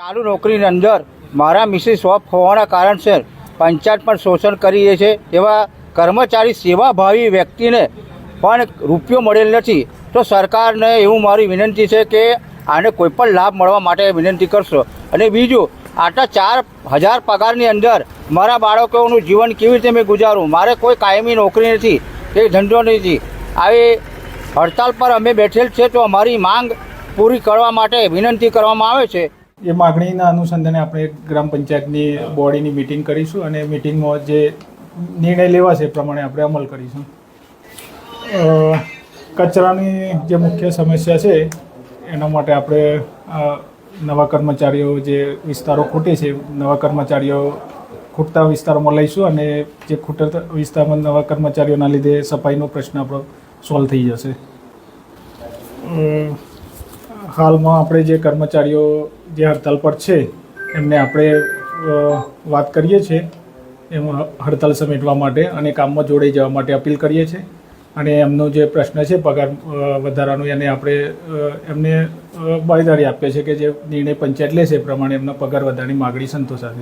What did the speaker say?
ચાલુ નોકરીની અંદર મારા મિસિસ ઓફ હોવાના કારણસર પંચાયત પણ શોષણ કરી રહી છે. એવા કર્મચારી, સેવાભાવી વ્યક્તિને પણ રૂપિયો મળેલ નથી. તો સરકારને એવું મારી વિનંતી છે કે આને કોઈ પણ લાભ મળવા માટે વિનંતી કરશો. અને બીજું, આટલા ચાર હજાર પગારની અંદર મારા બાળકોનું જીવન કેવી રીતે મેં ગુજારું? મારે કોઈ કાયમી નોકરી નથી કે ધંધો નથી. આવી હડતાલ પર અમે બેઠેલ છે તો અમારી માંગ પૂરી કરવા માટે વિનંતી કરવામાં આવે છે. એ માગણીના અનુસંધાને આપણે ગ્રામ પંચાયતની બોડીની મિટિંગ કરીશું અને મિટિંગમાં જે નિર્ણય લેવાશે એ પ્રમાણે આપણે અમલ કરીશું. કચરાની જે મુખ્ય સમસ્યા છે એના માટે આપણે નવા કર્મચારીઓ જે વિસ્તારો ખૂટે છે નવા કર્મચારીઓ ખૂટતા વિસ્તારોમાં લઈશું અને જે ખૂટતા વિસ્તારમાં નવા કર્મચારીઓના લીધે સફાઈનો પ્રશ્ન આપણો સોલ્વ થઈ જશે. હાલમાં આપણે જે કર્મચારીઓ જે હડતાલ પર છે એમને આપણે વાત કરીએ છીએ. એમાં હડતાલ સમેટવા માટે અને કામમાં જોડાઈ જવા માટે અપીલ કરીએ છીએ. અને એમનો જે પ્રશ્ન છે પગાર વધારાનો એને આપણે એમને અ, આપીએ છીએ કે જે નિર્ણય પંચાયત લેશે એ પ્રમાણે એમના પગાર વધારાની માગણી સંતોષાશે.